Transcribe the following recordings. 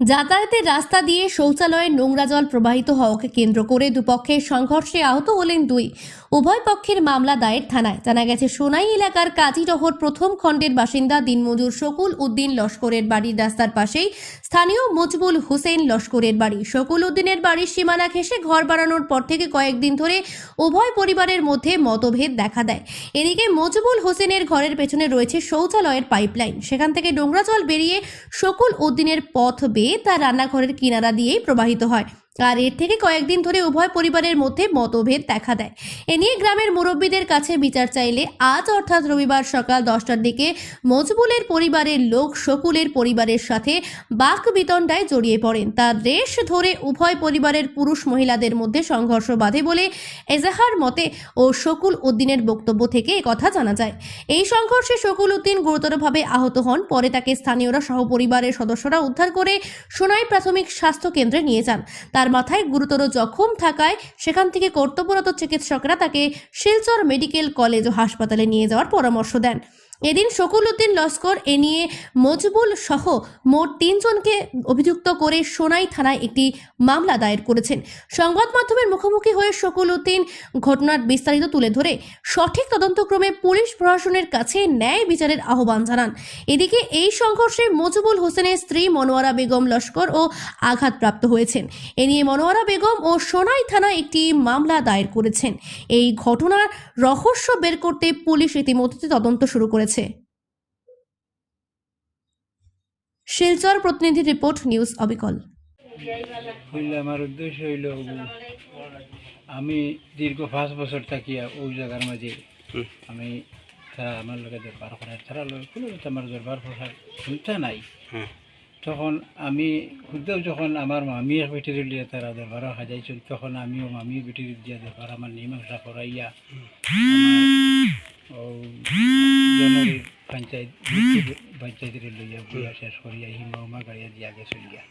যাতায়াতের রাস্তা দিয়ে শৌচালয়ে নোংরা জল প্রবাহিত হওয়াকে কেন্দ্র করে দুপক্ষের সংঘর্ষে আহত হলেন দুই। উভয় পক্ষের মামলা দায়ের থানায়। জানা গেছে, সোনাই এলাকার কাজীরহর প্রথম খণ্ডের বাসিন্দা দিনমজুর শকুল উদ্দিন লস্করের বাড়ির রাস্তার পাশেই, স্থানীয় মজবুল হোসেন লস্করের বাড়ি। শকুল উদ্দিনের বাড়ির সীমানা ঘেঁষে ঘর বানানোর পর থেকে কয়েকদিন ধরে উভয় পরিবারের মধ্যে মতভেদ দেখা দেয়। এদিকে মজবুল হোসেনের ঘরের পেছনে রয়েছে শৌচালয়ের পাইপলাইন। সেখান থেকে নোংরা জল বেরিয়ে শকুল উদ্দিনের পথ বেয়ে তার রান্নাঘরের কিনারা দিয়েই প্রবাহিত হয়। আর এর থেকে কয়েকদিন ধরে উভয় পরিবারের মধ্যে মতভেদ দেখা দেয়। এ নিয়ে গ্রামের মুরব্বীদের কাছে বিচার চাইলে আজ অর্থাৎ রবিবার সকাল দশটার দিকে মজবুলের পরিবারের লোক শকুলের পরিবারের সাথে বাক বিতণ্ডায় জড়িয়ে পড়েন। তার রেশ ধরে উভয় পরিবারের পুরুষ মহিলাদের মধ্যে সংঘর্ষ বাধে বলে এজাহার মতে ও শকুল উদ্দিনের বক্তব্য থেকে কথা জানা যায়। এই সংঘর্ষে শকুল উদ্দিন গুরুতরভাবে আহত হন। পরে তাকে স্থানীয়রা সহ পরিবারের সদস্যরা উদ্ধার করে সোনাই প্রাথমিক স্বাস্থ্য কেন্দ্রে নিয়ে যান। তার মাথায় গুরুতর জখম থাকায় সেখান থেকে কর্তব্যরত চিকিৎসকরা তাকে শিলচর মেডিকেল কলেজ ও হাসপাতালে নিয়ে যাওয়ার পরামর্শ দেন। এদিন শকুল উদ্দিন লস্কর, এ নিয়ে মজবুল সহ মোট তিনজনকে অভিযুক্ত করে সোনাই থানায় একটি মামলা দায়ের করেছেন। সংবাদ মাধ্যমের মুখোমুখি হয়ে শকুল উদ্দিন ঘটনার বিস্তারিত তুলে ধরে সঠিক তদন্তক্রমে পুলিশ প্রশাসনের কাছে ন্যায় বিচারের আহ্বান জানান। এদিকে এই সংঘর্ষে মজবুল হোসেনের স্ত্রী মনোয়ারা বেগম লস্কর ও আঘাতপ্রাপ্ত হয়েছেন। এ নিয়ে মনোয়ারা বেগম ও সোনাই থানায় একটি মামলা দায়ের করেছেন। এই ঘটনার রহস্য বের করতে পুলিশ ইতিমধ্যে তদন্ত শুরু করেছে। শিলচর প্রতিনিধি রিপোর্ট নিউজ অবিকল। আমার উদ্দেশ্য হইল আমি দীর্ঘ পাঁচ বছর থাকিয়া ওই জায়গার মাঝে আমি তারা আমার লোকে দরবার করার তারা লোক কোনো আমার দরবার করার চিন্তা নাই। তখন আমি খুদ্দেও যখন আমার মামি এক বেটি দিয়ে তারা দরবার সাজাইছিল তখন আমিও মামি বেটি দিয়া দরবার আমার মীমাংসা করাইয়া ও জনরী পঞ্চায়েত পঞ্চায়েতের লইয়া বইয়া শেষ করিয়া হিমা গাড়িয়া দিয়া গেছিল গিয়া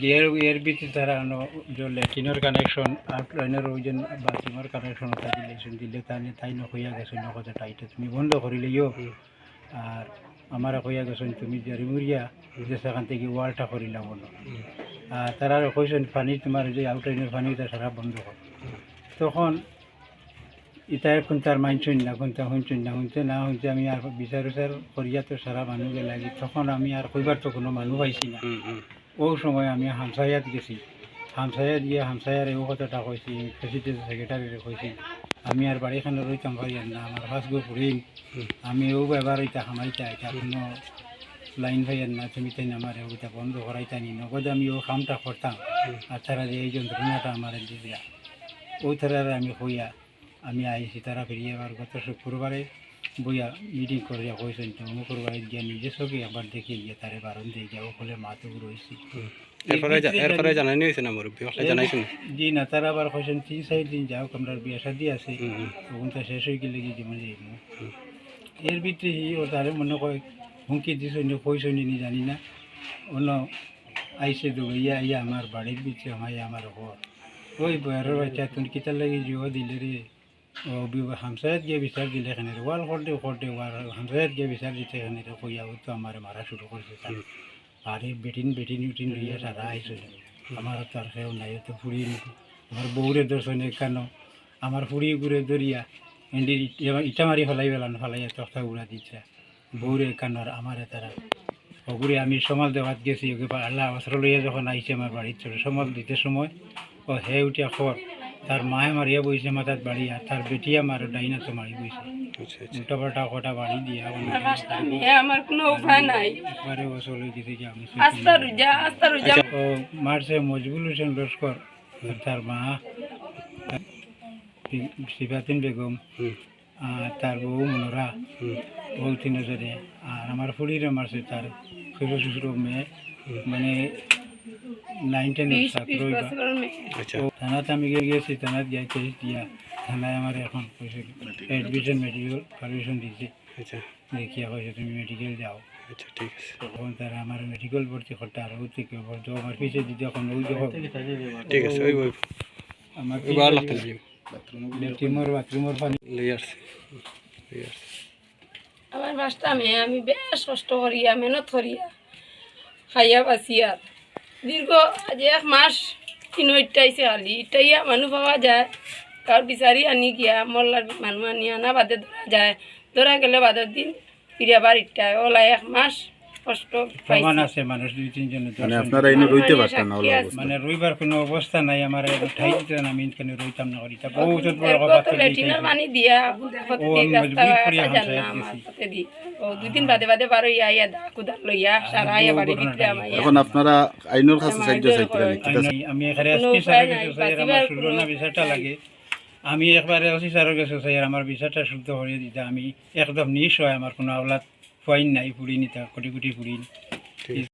গিয়ার এর ভিতরে তারা যে ল্যাট্রিনের কানেকশন আর ট্রেনের ওই যে বাথরুমের কানেকশন ওটা দিলেছেন দিলে তাই তাই নকইয়া গেছেন নকতে টাইটে তুমি বন্ধ করিলেও আর আমার কইয়া গেছেন তুমি জারিমুরিয়া যে সেখান থেকে ওয়ালটা করিলাম বলো। আর তারা কইছেন পানি তোমার যে আউটলাইনের পানি সারা বন্ধ কর। তখন এখন তার মানছেন না কোনটা শুনছেন না শুনতে না শুনতে আমি আর বিচার বিচার করিয়া তো সারা মানুষকে লাগি তখন আমি আর কইবার তো কোনো মানুষ পাইছি না। ও সময় আমি হামসায়াত গেছি। হামসায়াত গিয়ে হামসায়ার এই কথাটা কইছি প্রেসিডেন্ট সেক্রেটারিরে কইছি আমি আর বাড়িখানে রইতাম পারি না আমার ফার্স্ট গো পড়িম আমি ও এবার এটা হামাইতা এটা কোনো লাইন ভাইয়ার না তুমি তাই আমার ওইটা বন্ধ করাইতা নি নগদ আমি ও কামটা করতাম আর তারা যে এই যন্ত্রণাটা আমার দিয়া। ওই তারা আমি হইয়া আমি আইছি তারা ফিরিয়ে আবার গত শুক্রবারে বইয়া মিটিং করিয়া কইছেন তো অমুকর গিয়ে নিজে সঙ্গে আবার দেখে গিয়ে তারে বারণ দিয়ে যাও বলে মাতো রয়েছি জা- না ওখানে তারা আবার কইছেন তিন চার দিন যাও আমরা বিয়া শাদি আছে। তখন তো শেষ হয়ে গেলে গিয়ে যেমন যাইব এর ভিতরে ই ও তারে মনে কয় হুমকি দিছ নি কইছ নি জানি না? অন্য আইসে দুবাইয়া ইয়া আমার বাড়ির ভিতরে আমার আমার ঘর ওই বয়ারের বাচ্চা তুমি কিতার লাগি জিও দিলে রে হামসায়াত বিচার দিলে এখানে ওয়াল করতে করতে হামসায়াত বিচার দিতে এখানে কইয়া আমার মারা শুরু করছে আরে বেটিন বেটিন উটিন সারা আইসে আমার আর সেও নাই তো ফুড়ি আমার বউরে দর্শনে কেন আমার ফুড়ি ঘুরে দরিয়া এন্ডি ইটা মারি ফেলাই পেলান ফেলাইয়া তক্তা উড়া দিচ্ছে বউরে কান্নার আমারে তারা আমি সমাল দেওয়াত গেছি আল্লাহ অস্ত্র লইয়া যখন আইছে আমার বাড়ির ছিল সমাল দিতে সময় ও হে উঠিয়া তার মায়ে মারিয়া বইছে মাথাত বাড়ি আর তার বেটিয়া মার ডাইনা তো মারি বইছে। আচ্ছা আচ্ছা। উল্টা পাল্টা কটা বাড়ি দিয়া এ আমার কোনো উপায় নাই। একবারে ও চলে গেছে যে আমি আস্তা রুজা আস্তা রুজা ও মারছে মজবুল হোসেন লস্কর আর তার মা শিবাতিন বেগম হুম, আর তার বউ মনোরা হুম, বউ তিনজনে আর আমার ফুড়িরে মারছে তার শ্বশুর শ্বশুর মেয়ে। মানে নাইন টেনের বিশ ছাত্র বিশ বছরের মেয়ে আচ্ছা তো থানাতে আমি গিয়ে গেছি থানাত গিয়ে কেস দিয়া থানায় আমার এখন কইছে এডমিশন মেডিকেল পারমিশন দিছে আচ্ছা দেখিয়া কইছে তুমি মেডিকেল যাও আচ্ছা ঠিক আছে তখন তারা আমার মেডিকেল ভর্তি করতে আর ওই থেকে ভর্তি আমার পিছিয়ে দিতে এখন ওই যখন ঠিক আছে ওই ওই আমার ওই বার লাগতে দিবি লেট্রিমর বাথরুমর পানি লই আসছে লই আসছে আমার পাঁচটা মেয়ে আমি বেশ কষ্ট করিয়া মেহনত করিয়া খাইয়া বাঁচিয়া দীর্ঘ যে এক মাস তিন ইটাইছে খালি ইটাইয়া মানুষ পাওয়া যায়। কার বিচারি আনি গিয়া মল্লার মানুষ আনি আনা বাদে ধরা যায়। ধরা গেলে বাদের দিন ফিরে আবার ইটায় ওলাই এক মাস কষ্ট প্রমাণ আছে মানুষ দুই মানে আপনারা এনে রইতে পারতেন না সাক্ষী ওলা আছে। অবস্থা মানে রইবার কোনো অবস্থা নাই আমার ঠাই দিতে না আমি কেন রইতাম না করি। বহুত বড় কথা তো ল্যাট্রিনের পানি দিয়া হতে দি। আমি বাদে বাদে বারো ইয়া ইয়া কুদার লইয়া সারা ইয়া বাড়ি ভিতরে এখন আপনারা আইনের কাছে সাহায্য চাইতে এখানে চাই আমার না লাগে। আমি একবারে ওসি স্যারের কাছে চাই আমার বিচারটা শুদ্ধ করে দিতে আমি একদম নিঃসহায় আমার কোনো আওলাদ ফাইন নাই পুড়ি তা কোটি কোটি পুড়ি